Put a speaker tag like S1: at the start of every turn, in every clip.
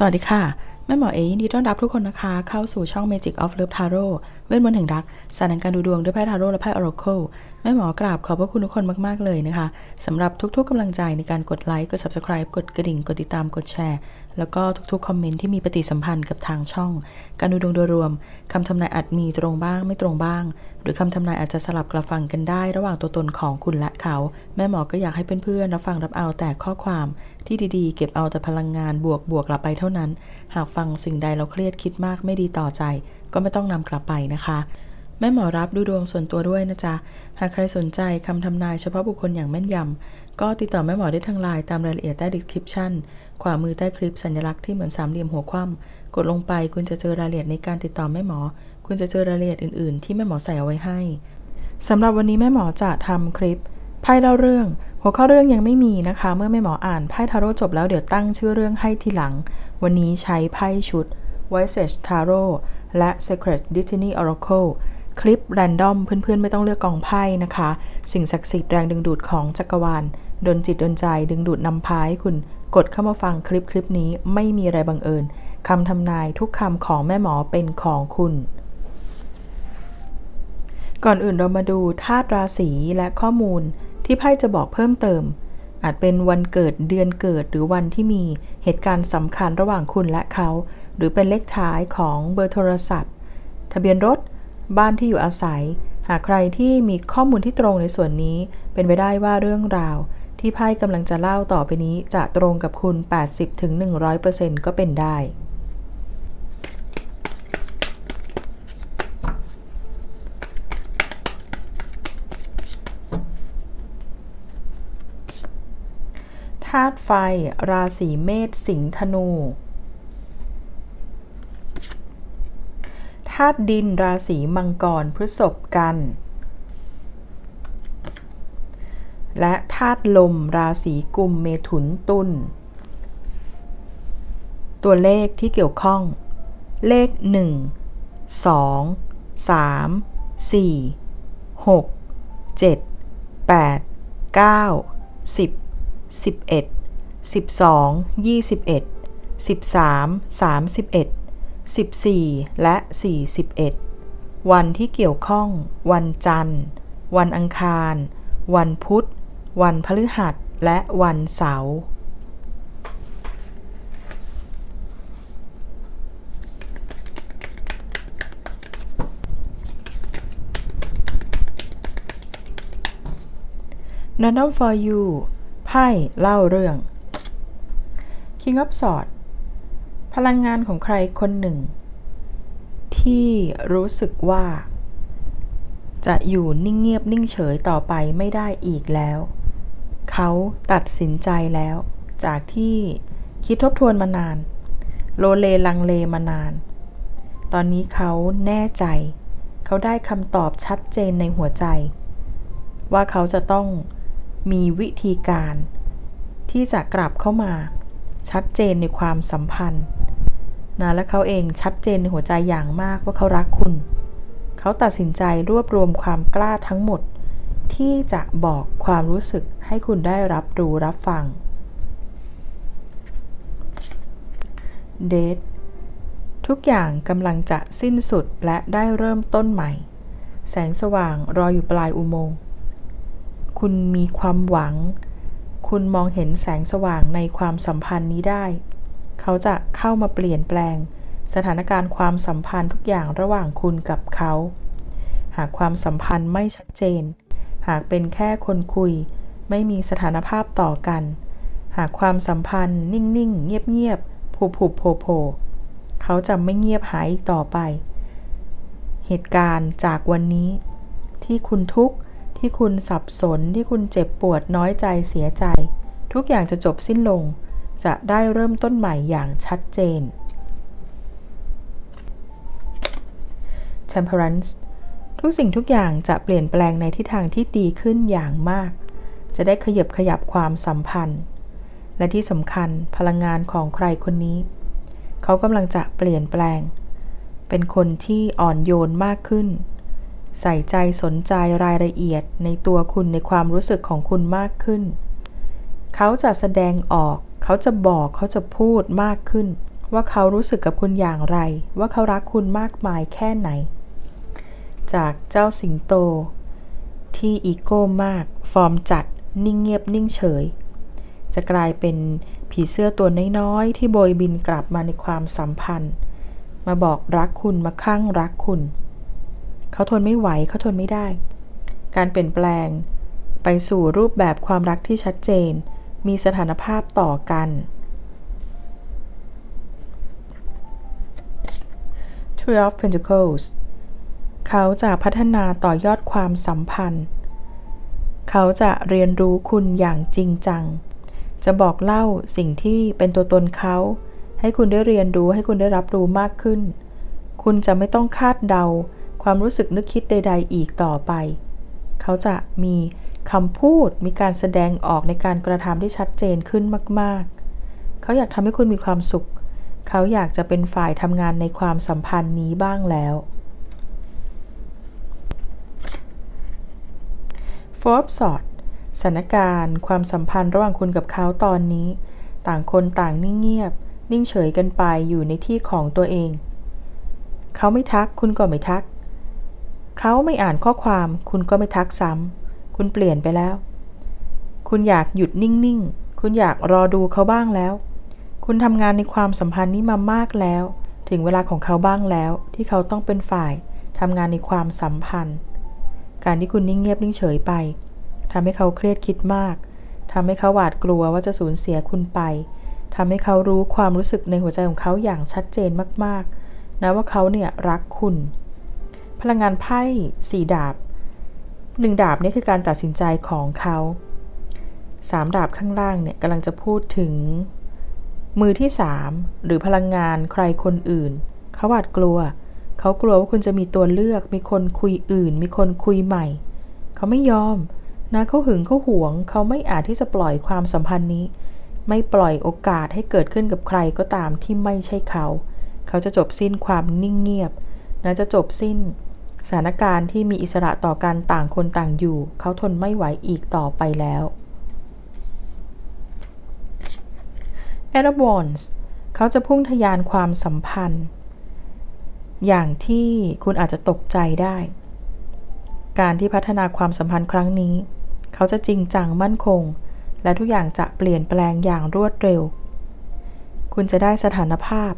S1: สวัสดีค่ะ แม่หมอเอยินดีต้อนรับทุกคนนะคะ เข้าสู่ช่อง Magic of Love Tarot เวทมนต์แห่งรัก สารแห่งการดูดวงด้วยไพ่ทาโร่และไพ่ Oracle แม่หมอกราบขอบพระคุณทุกคนมาก ๆ เลยนะคะสำหรับทุกๆกำลังใจในการกดไลค์กด Subscribe กดกระดิ่ง กดติดตามกดแชร์ แล้วก็ทุกๆ คอมเมนต์ที่มีปฏิสัมพันธ์กับทางช่อง การดูดวงโดยรวมคำทำนายอาจมีตรงบ้างไม่ตรงบ้าง หรือคำทำนายอาจจะสลับกลับฟังกันได้ ระหว่างตัวตนของคุณและเขา แม่หมอก็อยากให้เพื่อนๆรับฟังรับเอาแต่ข้อความ ที่ดีๆ เก็บเอาแต่พลังงานบวกบวกกลับไปเท่านั้น หากฟังสิ่งใดเราเครียดคิดมากไม่ดีต่อใจ ก็ไม่ต้องนำกลับไปนะคะ แม่หมอรับดูดวงส่วนตัวด้วยนะจ๊ะ หากใครสนใจคำทำนายเฉพาะบุคคลอย่างแม่นยำ ก็ติดต่อแม่หมอได้ทางไลน์ตามรายละเอียดใต้ description ขวามือใต้คลิปสัญลักษณ์ที่เหมือนสามเหลี่ยมหัวคว่ำกดลงไปคุณจะเจอรายละเอียดในการติดต่อแม่หมอ คุณจะเจอรายละเอียดอื่นๆ ที่แม่หมอใส่เอาไว้ให้สำหรับวันนี้แม่หมอจะทำคลิปไพ่เล่าเรื่อง หัวข้อเรื่องยังไม่มีนะคะ เมื่อแม่หมออ่านไพ่ทาโร่จบแล้วเดี๋ยวตั้งชื่อเรื่องให้ทีหลัง วันนี้ใช้ไพ่ชุด White Sage Tarot และ Secret Destiny Oracle คลิปแรนดอมเพื่อนๆ ไม่ต้องเลือกกองไพ่นะคะ สิ่งศักดิ์สิทธิ์แรงดึงดูดของจักรวาลดนจิตดนใจดึงดูดนำพาให้คุณกดเข้ามาฟังคลิปคลิปนี้ไม่มีอะไรบังเอิญคำทำนายทุกคำของแม่หมอเป็นของคุณ ก่อนอื่นเรามาดูธาตุราศีและข้อมูลที่ไพ่จะบอกเพิ่มเติม อาจเป็นวันเกิดเดือนเกิดหรือวันที่มีเหตุการณ์สำคัญระหว่างคุณและเขา หรือเป็นเลขท้ายของเบอร์โทรศัพท์ ทะเบียนรถ บ้านที่อยู่อาศัย หากใครที่มีข้อมูลที่ตรงในส่วนนี้ เป็นไปได้ว่าเรื่องราว ที่ไพ่กำลังจะเล่าต่อไปนี้จะตรงกับคุณ 80-100%ก็เป็นได้ธาตุไฟ ราศีเมษสิงห์ธนูาตุดินราศีมังกรพฤษภกัน และธาตุลมราศีกุมเมถุนตุลตัวเลขที่เกี่ยวข้อง เลข 1 2 3 4 6 7 8 9 10 11 12 21 13 31 14 และ 41 วันที่เกี่ยวข้อง วันจันทร์ วันอังคาร วันพุธ วันพฤหัส และวันเสาร์ Random for you ไพ่เล่าเรื่อง King of Swords พลังงานของใครคนหนึ่ง ที่รู้สึกว่า จะอยู่นิ่งเงียบนิ่งเฉยต่อไปไม่ได้อีกแล้ว เขาตัดสินใจแล้ว จากที่คิดทบทวนมานาน โลเลลังเลมานาน ตอนนี้เขาแน่ใจ เขาได้คำตอบชัดเจนในหัวใจ ว่าเขาจะต้องมีวิธีการ ที่จะกลับเข้ามาชัดเจนในความสัมพันธ์ นะและเขาเองชัดเจนในหัวใจอย่างมากว่าเขารักคุณ เขาตัดสินใจรวบรวมความกล้าทั้งหมด ที่จะบอกความรู้สึกให้คุณได้รับรู้รับฟังเดททุกอย่างกำลังจะสิ้นสุดและได้เริ่มต้นใหม่ แสงสว่างรออยู่ปลายอุโมงค์ คุณมีความหวัง คุณมองเห็นแสงสว่างในความสัมพันธ์นี้ได้ เขาจะเข้ามาเปลี่ยนแปลง สถานการณ์ความสัมพันธ์ทุกอย่างระหว่างคุณกับเขา หากความสัมพันธ์ไม่ชัดเจน หากเป็นแค่คนคุย ไม่มีสถานภาพต่อกัน หากความสัมพันธ์นิ่งๆ เงียบๆผูผูโผโผเขาจะไม่เงียบหายอีกต่อไป เหตุการณ์จากวันนี้ ที่คุณทุกข์ที่คุณสับสนที่คุณเจ็บปวดน้อยใจเสียใจ ทุกอย่างจะจบสิ้นลง จะได้เริ่มต้นใหม่อย่างชัดเจน Temperance ทุกสิ่งทุกอย่างจะเปลี่ยนแปลงในทิศทางที่ดีขึ้นอย่างมาก จะได้ขยับขยับความสัมพันธ์ และที่สำคัญพลังงานของใครคนนี้ เขากำลังจะเปลี่ยนแปลง เป็นคนที่อ่อนโยนมากขึ้น ใส่ใจสนใจรายละเอียดในตัวคุณในความรู้สึกของคุณมากขึ้น เขาจะแสดงออก เขาจะบอกเขาจะพูดมากขึ้น ว่าเขารู้สึกกับคุณอย่างไร ว่าเขารักคุณมากมายแค่ไหน จากเจ้าสิงโต ที่อีโก้มาก ฟอร์มจัด นิ่งเงียบนิ่งเฉย จะกลายเป็นผีเสื้อตัวน้อยๆที่โบยบินกลับมาในความสัมพันธ์ มาบอกรักคุณมาคลั่งรักคุณ เขาทนไม่ไหวเขาทนไม่ได้ การเปลี่ยนแปลงไปสู่รูปแบบความรักที่ชัดเจน มีสถานภาพต่อกัน Three of Pentacles เขาจะพัฒนาต่อยอดความสัมพันธ์ เขาจะเรียนรู้คุณอย่างจริงจัง จะบอกเล่าสิ่งที่เป็นตัวตนเขา ให้คุณได้เรียนรู้ให้คุณได้รับรู้มากขึ้น คุณจะไม่ต้องคาดเดา ความรู้สึกนึกคิดใด ๆ อีกต่อไป เขาจะมี คำพูดมีการแสดงออกในการกระทำที่ชัดเจนขึ้นมาก ๆ เขาอยากทำให้คุณมีความสุข เขาอยากจะเป็นฝ่ายทำงานในความสัมพันธ์นี้บ้างแล้ว โฟร์สอดสถานการณ์ ความสัมพันธ์ระหว่างคุณกับเขาตอนนี้ ต่างคนต่างนิ่งเงียบ นิ่งเฉยกันไปอยู่ในที่ของตัวเอง เขาไม่ทักคุณก็ไม่ทัก เขาไม่อ่านข้อความคุณก็ไม่ทักซ้ำ คุณเปลี่ยนไปแล้ว คุณอยากหยุดนิ่งๆ คุณอยากรอดูเขาบ้างแล้ว คุณทำงานในความสัมพันธ์นี้มามากแล้ว ถึงเวลาของเขาบ้างแล้ว ที่เขาต้องเป็นฝ่ายทำงานในความสัมพันธ์ การที่คุณนิ่งเงียบนิ่งเฉยไปทำให้เขาเครียดคิดมากทำให้เขาหวาดกลัวว่าจะสูญเสียคุณไปทำให้เขารู้ความรู้สึกในหัวใจของเขาอย่างชัดเจนมากๆ นะว่าเขาเนี่ยรักคุณ พลังงานไพ่สีดาบ หนึ่งดาบนี่คือการตัดสินใจของเขาสามดาบข้างล่างเนี่ยกำลังจะพูดถึง มือที่สามหรือพลังงานใครคนอื่น เขาหวาดกลัว เขากลัวว่าคุณจะมีตัวเลือก มีคนคุยอื่น มีคนคุยใหม่ เขาไม่ยอมนะเขาหึงเขาหวง เขาไม่อาจที่จะปล่อยความสัมพันธ์นี้ ไม่ปล่อยโอกาสให้เกิดขึ้นกับใครก็ตามที่ไม่ใช่เขา เขาจะจบสิ้นความนิ่งเงียบนะจะจบสิ้น สถานการณ์ที่มีอิสระต่อการต่างคนต่างอยู่ เขาทนไม่ไหวอีกต่อไปแล้ว e r a b o n s เขาจะพุ่งทยานความสัมพันธ์ อย่างที่คุณอาจจะตกใจได้ การที่พัฒนาความสัมพันธ์ครั้งนี้ เขาจะจริงจังมั่นคง และทุกอย่างจะเปลี่ยนแปลงอย่างรวดเร็ว คุณจะได้สถานภาพ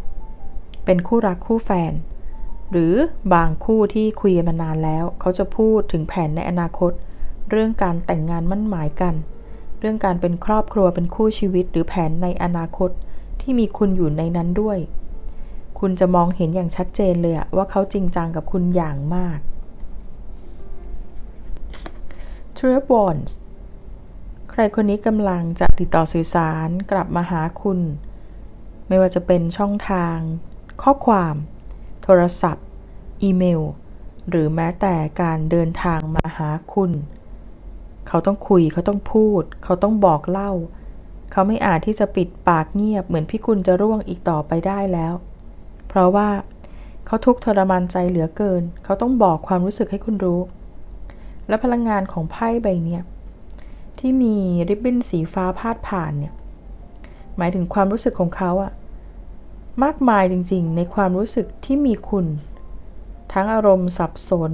S1: เป็นคู่รักคู่แฟน หรือบางคู่ที่คุยมานานแล้ว เขาจะพูดถึงแผนในอนาคต เรื่องการแต่งงานมั่นหมายกัน เรื่องการเป็นครอบครัวเป็นคู่ชีวิต หรือแผนในอนาคต ที่มีคุณอยู่ในนั้นด้วย คุณจะมองเห็นอย่างชัดเจนเลยว่าเขาจริงจังกับคุณอย่างมาก t r e b o n s ใครคนนี้กำลังจะติดต่อสื่อสารกลับมาหาคุณ ไม่ว่าจะเป็นช่องทาง ข้อความ รศัพท์ อีเมล หรือแม้แต่การเดินทางมาหาคุณ เขาต้องคุยเขาต้องพูด เขาต้องบอกเล่า เขาไม่อาจที่จะปิดปากเงียบเหมือนพี่คุณจะร่วงอีกต่อไปได้แล้ว เพราะว่าเขาทุกทรมานใจเหลือเกิน เขาต้องบอกความรู้สึกให้คุณรู้ และพลังงานของไพ่ใบนี้ที่มีริบบิ้นสีฟ้าพาดผ่านเนี่ยหมายถึงความรู้สึกของเขาอะ มากมายจริงๆ ในความรู้สึกที่มีคุณ ทั้งอารมณ์สับสน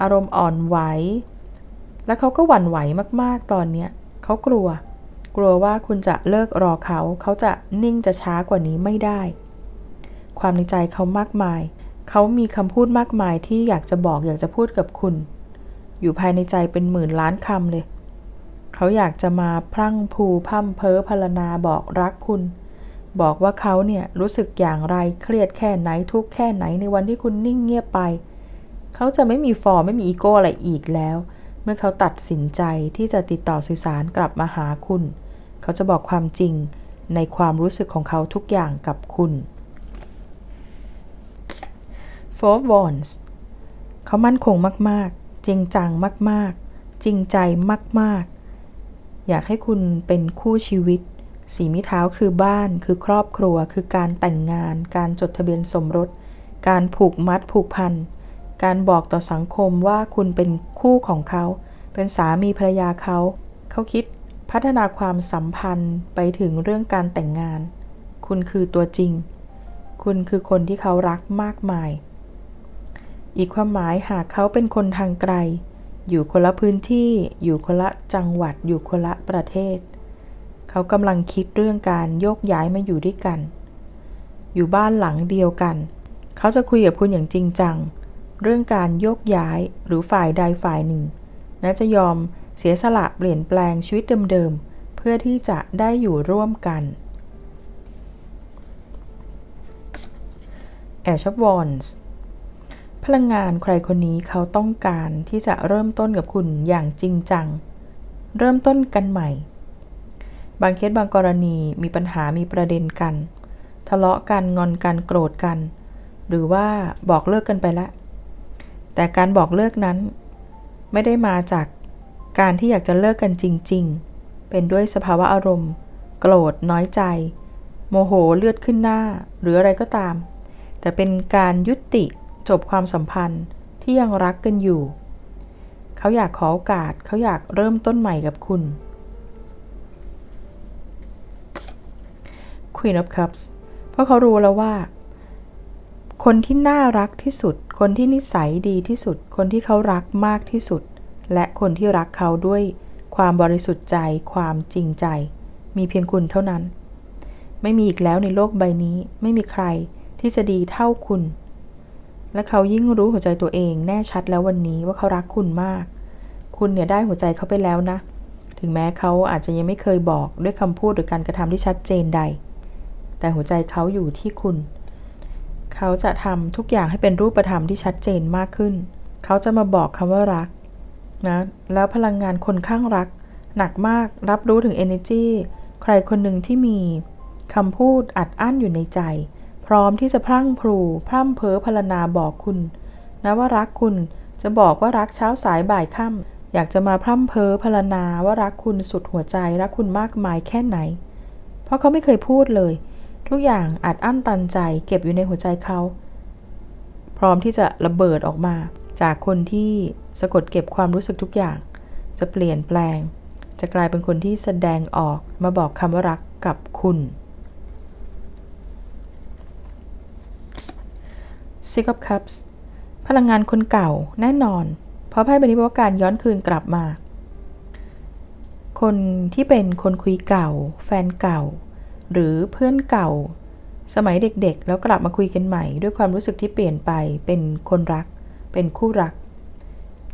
S1: อารมณ์อ่อนไหว แล้วเขาก็หวั่นไหวมากๆตอนนี้เขากลัว กลัวว่าคุณจะเลิกรอเขา เขาจะนิ่งจะช้ากว่านี้ไม่ได้ ความในใจเขามากมาย เขามีคำพูดมากมายที่อยากจะบอกอยากจะพูดกับคุณ อยู่ภายในใจเป็นหมื่นล้านคำเลย เขาอยากจะมาพรั่งพูพั่มเพ้อพรณนาบอกรักคุณ บอกว่าเขาเนี่ยรู้สึกอย่างไรเครียดแค่ไหนทุกแค่ไหนในวันที่คุณนิ่งเงียบไป เขาจะไม่มีฟอร์ไม่มีอีโก้อะไรอีกแล้ว เมื่อเขาตัดสินใจที่จะติดต่อสื่อสารกลับมาหาคุณ เขาจะบอกความจริงในความรู้สึกของเขาทุกอย่างกับคุณ Four Wands เขามั่นคงมาก ๆ จริงจังมาก ๆ จริงใจมาก ๆ อยากให้คุณเป็นคู่ชีวิต สีมิเท้าคือบ้าน คือครอบครัว คือการแต่งงาน การจดทะเบียนสมรส การผูกมัดผูกพัน การบอกต่อสังคมว่าคุณเป็นคู่ของเขา เป็นสามีภรรยาเขา เขาคิดพัฒนาความสัมพันธ์ไปถึงเรื่องการแต่งงาน คุณคือตัวจริง คุณคือคนที่เขารักมากมาย อีกความหมายหากเขาเป็นคนทางไกล อยู่คนละพื้นที่ อยู่คนละจังหวัด อยู่คนละประเทศ เขากำลังคิดเรื่องการโยกย้ายมาอยู่ด้วยกัน อยู่บ้านหลังเดียวกัน เขาจะคุยกับคุณอย่างจริงจัง เรื่องการโยกย้ายหรือฝ่ายใดฝ่ายหนึ่งนะจะยอมเสียสละเปลี่ยนแปลงชีวิตเดิมๆ เพื่อที่จะได้อยู่ร่วมกันแอชวอนส์พลังงานใครคนนี้เขาต้องการที่จะเริ่มต้นกับคุณอย่างจริงจัง เริ่มต้นกันใหม่ บางเคสบางกรณีมีปัญหามีประเด็นกัน ทะเลาะกันงอนกันโกรธกัน หรือว่าบอกเลิกกันไปแล้วแต่การบอกเลิกนั้น ไม่ได้มาจากการที่อยากจะเลิกกันจริง ๆ เป็นด้วยสภาวะอารมณ์ โกรธน้อยใจ โมโหเลือดขึ้นหน้า หรืออะไรก็ตาม แต่เป็นการยุติจบความสัมพันธ์ที่ยังรักกันอยู่ เขาอยากขอโอกาสเขาอยากเริ่มต้นใหม่กับคุณ Queen of Cups เพราะเขารู้แล้วว่า คนที่น่ารักที่สุด คนที่นิสัยดีที่สุด คนที่เขารักมากที่สุด และคนที่รักเขาด้วยความบริสุทธิ์ใจ ความจริงใจ มีเพียงคุณเท่านั้น ไม่มีอีกแล้วในโลกใบนี้ ไม่มีใครที่จะดีเท่าคุณ และเขายิ่งรู้หัวใจตัวเองแน่ชัดแล้ววันนี้ว่าเขารักคุณมาก คุณเนี่ยได้หัวใจเขาไปแล้วนะ ถึงแม้เขาอาจจะยังไม่เคยบอกด้วยคำพูดหรือการกระทำที่ชัดเจนใด แต่หัวใจเขาอยู่ที่คุณ เขาจะทำทุกอย่างให้เป็นรูปธรรมที่ชัดเจนมากขึ้น เขาจะมาบอกคำว่ารักนะแล้วพลังงานคนข้างรัก หนักมากรับรู้ถึง energy ใครคนหนึ่งที่มีคำพูดอัดอั้นอยู่ในใจ พร้อมที่จะพรั่งพรูพร่ำเพ้อพรรณนาบอกคุณนะว่ารักคุณจะบอกว่ารักเช้าสายบ่ายค่ำอยากจะมาพร่ำเพ้อพรรณนาว่ารักคุณสุดหัวใจรักคุณมากมายแค่ไหน เพราะเขาไม่เคยพูดเลย ทุกอย่างอัดอั้นตันใจเก็บอยู่ในหัวใจเขา พร้อมที่จะระเบิดออกมา จากคนที่สะกดเก็บความรู้สึกทุกอย่าง จะเปลี่ยนแปลง จะกลายเป็นคนที่แสดงออกมาบอกคำว่ารักกับคุณ Six of Cups พลังงานคนเก่าแน่นอน เพราะไพ่ใบนี้บอกว่าการย้อนคืนกลับมา คนที่เป็นคนคุยเก่า แฟนเก่า หรือเพื่อนเก่า สมัยเด็กๆ แล้วกลับมาคุยกันใหม่ ด้วยความรู้สึกที่เปลี่ยนไปเป็นคนรัก เป็นคู่รัก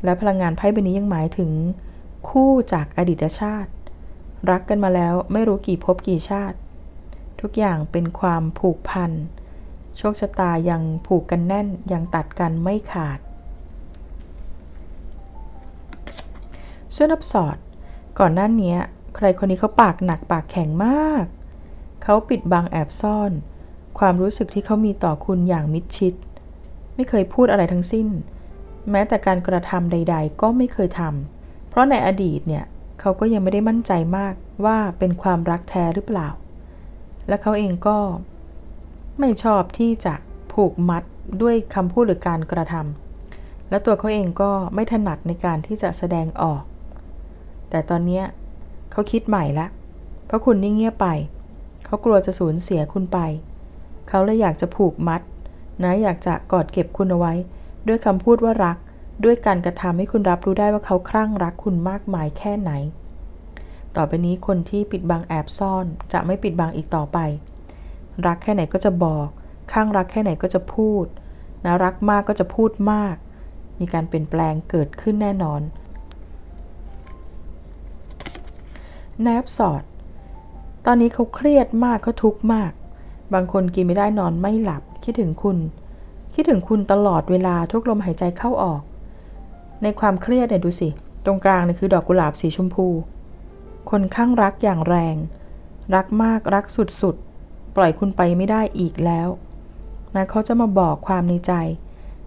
S1: และพลังงานไพ่ใบนี้ยังหมายถึง คู่จากอดีตชาติ รักกันมาแล้วไม่รู้กี่ภพกี่ชาติ ทุกอย่างเป็นความผูกพันโชคชะตายังผูกกันแน่นยังตัดกันไม่ขาดเส่วนอับสอด ก่อนหน้านี้ใครคนนี้เขาปากหนักปากแข็งมาก เขาปิดบังแอบซ่อน ความรู้สึกที่เขามีต่อคุณอย่างมิดชิด ไม่เคยพูดอะไรทั้งสิ้น แม้แต่การกระทำใด ๆ ก็ไม่เคยทำเพราะในอดีตเนี่ยเขาก็ยังไม่ได้มั่นใจมากว่าเป็นความรักแท้หรือเปล่า และเขาเองก็ ไม่ชอบที่จะผูกมัดด้วยคำพูดหรือการกระทำและตัวเขาเองก็ไม่ถนัดในการที่จะแสดงออก แต่ตอนนี้เขาคิดใหม่ล้วเพราะคุณนิ่งเงียบไป เขากลัวจะสูญเสียคุณไป เขาเลยอยากจะผูกมัด นะอยากจะกอดเก็บคุณเอาไว้ ด้วยคำพูดว่ารัก ด้วยการกระทำให้คุณรับรู้ได้ว่าเขาคลั่งรักคุณมากมายแค่ไหน ต่อไปนี้คนที่ปิดบังแอบซ่อนจะไม่ปิดบังอีกต่อไป รักแค่ไหนก็จะบอกข้างรักแค่ไหนก็จะพูดนะรักมากก็จะพูดมาก มีการเปลี่ยนแปลงเกิดขึ้นแน่นอน แนบสอด ตอนนี้เขาเครียดมากเขาทุกข์มาก บางคนกินไม่ได้นอนไม่หลับ คิดถึงคุณ คิดถึงคุณตลอดเวลาทุกลมหายใจเข้าออก ในความเครียดเนี่ยดูสิ ตรงกลางเนี่ยคือดอกกุหลาบสีชมพู คนข้างรักอย่างแรง รักมากรักสุดๆ ปล่อยคุณไปไม่ได้อีกแล้วนะเขาจะมาบอกความในใจ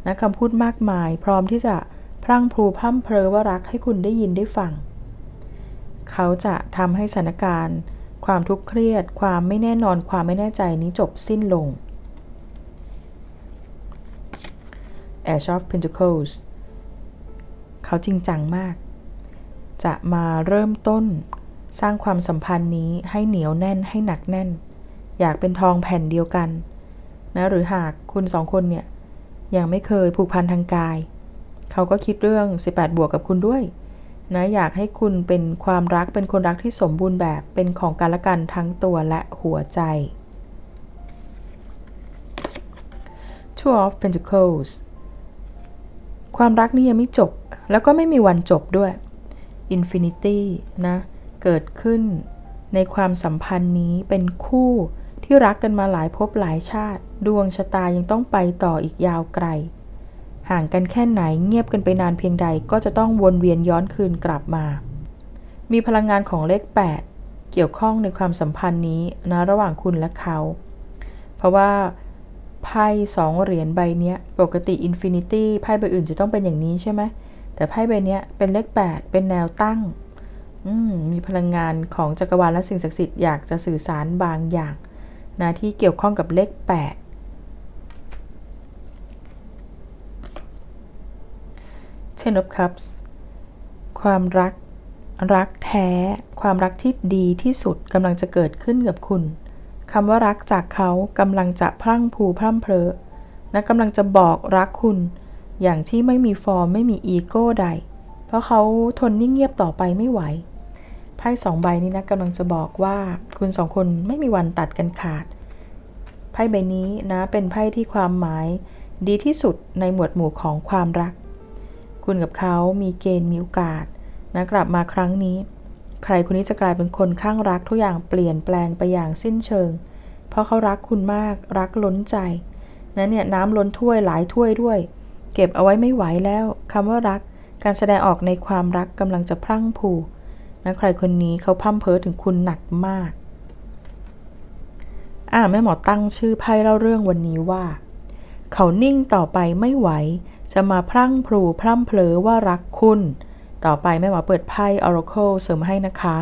S1: นะคำพูดมากมาย พร้อมที่จะพรั่งพรูพร่ำเพลอว่ารักให้คุณได้ยินได้ฟัง เขาจะทำให้สถานการณ์ ความทุกข์เครียด ความไม่แน่นอน ความไม่แน่ใจนี้จบสิ้นลง Ash of Pentacles เขาจริงจังมาก จะมาเริ่มต้นสร้างความสัมพันธ์นี้ให้เหนียวแน่นให้หนักแน่น อยากเป็นทองแผ่นเดียวกันนะหรือหากคุณสองคนเนี่ยยังไม่เคยผูกพันทางกาย เขาก็คิดเรื่อง 18 บวกกับคุณด้วย นะอยากให้คุณเป็นความรักเป็นคนรักที่สมบูรณ์แบบเป็นของกันและกันทั้งตัวและหัวใจ Two of Pentacles ความรักนี่ยังไม่จบ แล้วก็ไม่มีวันจบด้วย Infinity นะ เกิดขึ้นในความสัมพันธ์นี้เป็นคู่ที่รักกันมาหลายภพหลายชาติ ดวงชะตายังต้องไปต่ออีกยาวไกล ห่างกันแค่ไหนเงียบกันไปนานเพียงใดก็จะต้องวนเวียนย้อนคืนกลับมา มีพลังงานของเลข 8 เกี่ยวข้องในความสัมพันธ์นี้นะระหว่างคุณและเขา เพราะว่าไพ่สองเหรียญใบนี้ปกติอินฟินิตี้ไพ่ใบอื่นจะต้องเป็นอย่างนี้ใช่ไหมแต่ไพ่ใบนี้เป็นเลข 8 เป็นแนวตั้งมีพลังงานของจักรวาลและสิ่งศักดิ์สิทธิ์อยากจะสื่อสารบางอย่างนะที่เกี่ยวข้องกับเลข 8 Ten of Cups ความรัก รักแท้ ความรักที่ดีที่สุดกำลังจะเกิดขึ้นกับคุณคำว่ารักจากเขากำลังจะพรั่งพูพร่ำเพลอนะกำลังจะบอกรักคุณ อย่างที่ไม่มีฟอร์มไม่มีอีโก้ใด เพราะเขาทนนิ่งเงียบต่อไปไม่ไหวไพ่สองใบนี้นะกำลังจะบอกว่าคุณสองคนไม่มีวันตัดกันขาดไพ่ใบนี้นะเป็นไพ่ที่ความหมายดีที่สุดในหมวดหมู่ของความรัก คุณกับเขามีเกณฑ์มีโอกาสนะกลับมาครั้งนี้ ใครคนนี้จะกลายเป็นคนข้างรักทุกอย่างเปลี่ยนแปลงไปอย่างสิ้นเชิง เพราะเขารักคุณมากรักล้นใจนะเนี่ยน้ำล้นถ้วยหลายถ้วยด้วย เก็บเอาไว้ไม่ไหวแล้วคำว่ารักการแสดงออกในความรักกำลังจะพลั่งผูนะใครคนนี้เขาพั่มเพ้อถึงคุณหนักมาก อ่าแม่หมอตั้งชื่อไพ่เล่าเรื่องวันนี้ว่า เขานิ่งต่อไปไม่ไหว จะมาพลั่งพลูพร่ำเพลอว่ารักคุณ ต่อไปแม่หมอเปิดไพ่ Oracle เสริมให้นะคะ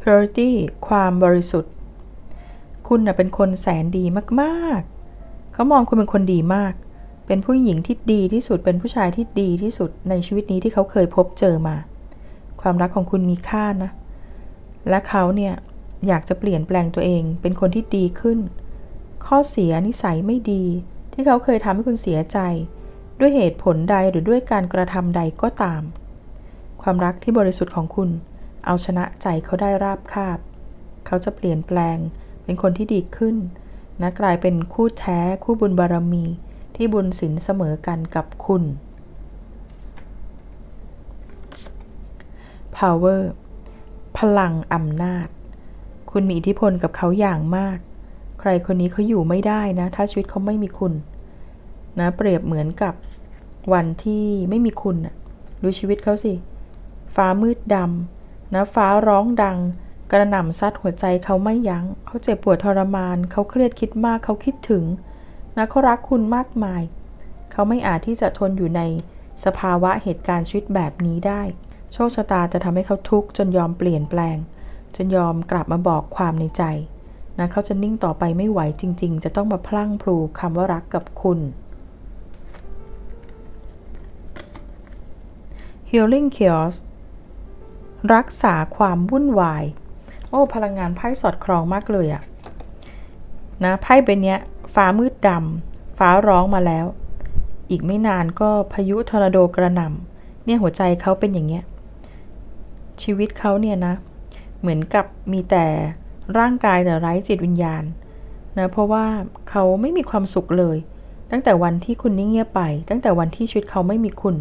S1: Purity ความบริสุทธิ์ คุณเป็นคนแสนดีมากๆ เขามองคุณเป็นคนดีมาก เป็นผู้หญิงที่ดีที่สุด เป็นผู้ชายที่ดีที่สุดในชีวิตนี้ที่เขาเคยพบเจอมา ความรักของคุณมีค่านะ และเขาเนี่ยอยากจะเปลี่ยนแปลงตัวเอง เป็นคนที่ดีขึ้น ข้อเสียนิสัยไม่ดี ที่เขาเคยทำให้คุณเสียใจ ด้วยเหตุผลใดหรือด้วยการกระทำใดก็ตาม ความรักที่บริสุทธิ์ของคุณ เอาชนะใจเขาได้ราบคาบ เขาจะเปลี่ยนแปลง เป็นคนที่ดีขึ้นนะกลายเป็นคู่แท้คู่บุญบารมี ที่บุญสินเสมอกันกับคุณ power พลังอำนาจ คุณมีอิทธิพลกับเขาอย่างมาก ใครคนนี้เขาอยู่ไม่ได้นะ ถ้าชีวิตเขาไม่มีคุณนะเปรียบเหมือนกับวันที่ไม่มีคุณนะดูชีวิตเขาสิ ฟ้ามืดดำนะฟ้าร้องดัง กระหน่ำซัดหัวใจเขาไม่ยัง้ง เขาเจ็บปวดทรมาน เขาเครียดคิดมาก เขาคิดถึง นะเขารักคุณมากมาย เขาไม่อาจที่จะทนอยู่ในสภาวะเหตุการณ์ชีวิตแบบนี้ได้ โชคชะตาจะทำให้เขาทุกข์จนยอมเปลี่ยนแปลง จนยอมกลับมาบอกความในใจนะเขาจะนิ่งต่อไปไม่ไหวจริง ๆ จะต้องมาพลั่งพลูคำว่ารักกับคุณ Healing Chaos รักษาความวุ่นวาย โอ้ พลังงานไพ่สอดคล้องมากเลยอะนะไพ่ใบนี้ ฟ้ามืดดำฟ้าร้องมาแล้ว อีกไม่นานก็พายุทอร์นาโดกระหน่ำเนี่ยหัวใจเขาเป็นอย่างเงี้ย ชีวิตเขาเนี่ยนะ เหมือนกับมีแต่ร่างกายแต่ไร้จิตวิญญาณนะเพราะว่าเขาไม่มีความสุขเลย ตั้งแต่วันที่คุณนิ่งเงียบไป ตั้งแต่วันที่ชีวิตเขาไม่มีคุณ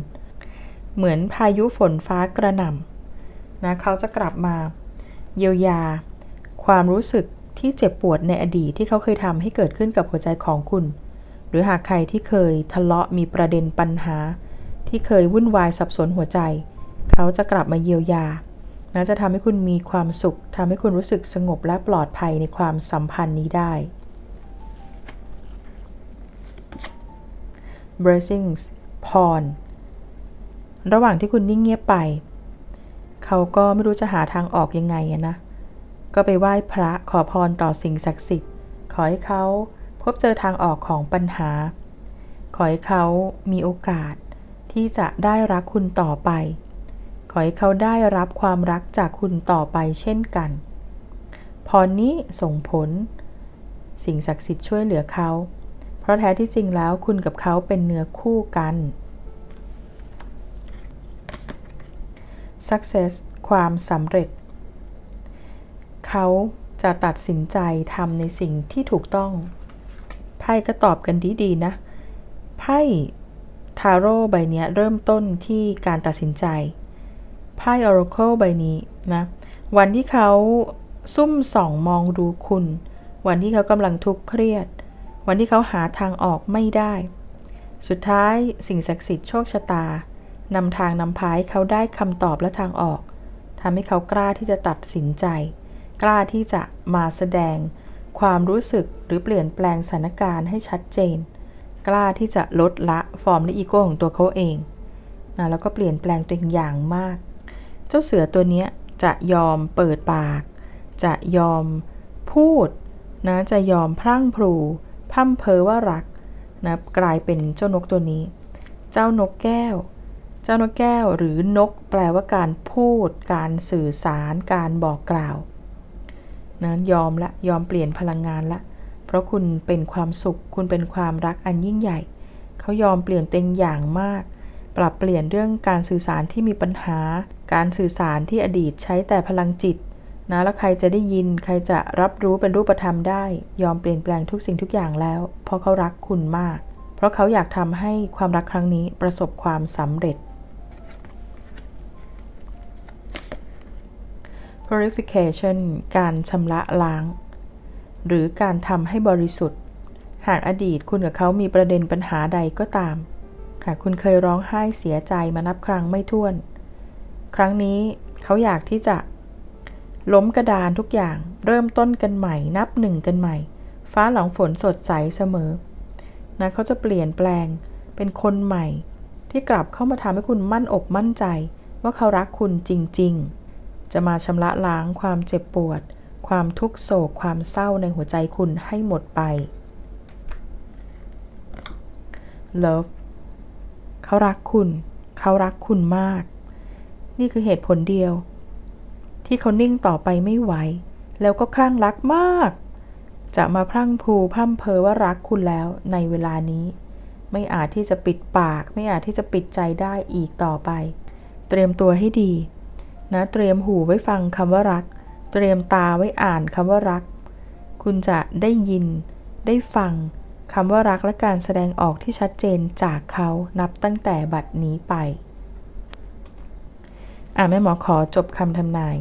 S1: เหมือนพายุฝนฟ้ากระหน่ำนะเขาจะกลับมา เยียวยา ความรู้สึก ที่เจ็บปวดในอดีตที่เขาเคยทำให้เกิดขึ้นกับหัวใจของคุณ หรือหากใครที่เคยทะเลาะมีประเด็นปัญหา ที่เคยวุ่นวายสับสนหัวใจ เขาจะกลับมาเยียวยานะจะทำให้คุณมีความสุขทำให้คุณรู้สึกสงบและปลอดภัยในความสัมพันธ์นี้ได้ blessings พร ระหว่างที่คุณนิ่งเงียบไป เขาก็ไม่รู้จะหาทางออกยังไงนะ ก็ไปไหว้พระขอพรต่อสิ่งศักดิ์สิทธิ์ ขอให้เขาพบเจอทางออกของปัญหา ขอให้เขามีโอกาสที่จะได้รักคุณต่อไป ขอให้เขาได้รับความรักจากคุณต่อไปเช่นกันพรนี้ส่งผล สิ่งศักดิ์สิทธิ์ช่วยเหลือเขา เพราะแท้ที่จริงแล้วคุณกับเขาเป็นเนื้อคู่กัน success ความสำเร็จ เขาจะตัดสินใจทำในสิ่งที่ถูกต้อง ไพ่ก็ตอบกันดีๆนะ ไพ่ทาโร่ใบนี้เริ่มต้นที่การตัดสินใจ ไพ่ Oracle ใบนี้นะ วันที่เขาซุ่มส่องมองดูคุณ วันที่เขากำลังทุกข์เครียด วันที่เขาหาทางออกไม่ได้ สุดท้ายสิ่งศักดิ์สิทธิ์โชคชะตานำทางนำพายเขาได้คำตอบและทางออกทำให้เขากล้าที่จะตัดสินใจ กล้าที่จะมาแสดง ความรู้สึกหรือเปลี่ยนแปลงสถานการณ์ให้ชัดเจน กล้าที่จะลดละฟอร์มและอีโก้ของตัวเขาเองนะแล้วก็เปลี่ยนแปลงตัวเองอย่างมาก เจ้าเสือตัวนี้จะยอมเปิดปาก จะยอมพูดนะจะยอมพรั่งพรูพร่ำเพอว่ารักนะกลายเป็นเจ้านกตัวนี้ เจ้านกแก้ว เจ้านกแก้วหรือนกแปลว่าการพูด การสื่อสาร การบอกกล่าว นะยอมละยอมเปลี่ยนพลังงานละ เพราะคุณเป็นความสุข คุณเป็นความรักอันยิ่งใหญ่ เขายอมเปลี่ยนเต็งอย่างมาก ปรับเปลี่ยนเรื่องการสื่อสารที่มีปัญหา การสื่อสารที่อดีตใช้แต่พลังจิตนะแล้วใครจะได้ยินใครจะรับรู้เป็นรูปธรรมได้ ยอมเปลี่ยนแปลงทุกสิ่งทุกอย่างแล้ว เพราะเขารักคุณมาก เพราะเขาอยากทำให้ความรักครั้งนี้ประสบความสำเร็จ purification การชำระล้าง หรือการทำให้บริสุทธิ์ หากอดีตคุณกับเขามีประเด็นปัญหาใดก็ตาม หากคุณเคยร้องไห้เสียใจมานับครั้งไม่ถ้วน ครั้งนี้เขาอยากที่จะ ล้มกระดานทุกอย่าง เริ่มต้นกันใหม่ นับหนึ่งกันใหม่ ฟ้าหลังฝนสดใสเสมอ นะเขาจะเปลี่ยนแปลง เป็นคนใหม่ ที่กลับเข้ามาทำให้คุณมั่นอกมั่นใจ ว่าเขารักคุณจริง ๆ จะมาชำระล้างความเจ็บปวด ความทุกโศก ความเศร้าในหัวใจคุณให้หมดไป love เขารักคุณ เขารักคุณมาก นี่คือเหตุผลเดียว ที่เขานิ่งต่อไปไม่ไหว แล้วก็คลั่งรักมาก จะมาพรั่งพูพร่ำเพอว่ารักคุณแล้วในเวลานี้ ไม่อาจที่จะปิดปาก ไม่อาจที่จะปิดใจได้อีกต่อไป เตรียมตัวให้ดี นะเตรียมหูไว้ฟังคำว่ารัก เตรียมตาไว้อ่านคำว่ารัก คุณจะได้ยิน ได้ฟังคำว่ารักและการแสดงออกที่ชัดเจนจากเขานับตั้งแต่บัดนี้ไป อ่าแม่หมอขอจบคำทำนาย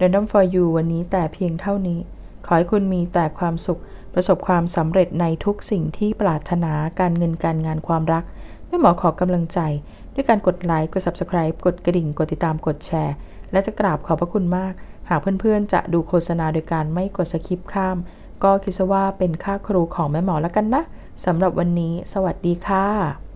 S1: Random for you วันนี้แต่เพียงเท่านี้ ขอให้คุณมีแต่ความสุข ประสบความสำเร็จในทุกสิ่งที่ปรารถนาการเงินการงานความรัก แม่หมอขอกำลังใจ ด้วยการกดไลค์ กด Subscribe กดกระดิ่ง กดติดตามกดแชร์ และจะกราบขอบพระคุณมาก หากเพื่อนๆ จะดูโฆษณาโดยการไม่กดสคิปข้าม ก็คิดว่าเป็นค่าครูของแม่หมอแล้วกันนะสำหรับวันนี้ สวัสดีค่ะ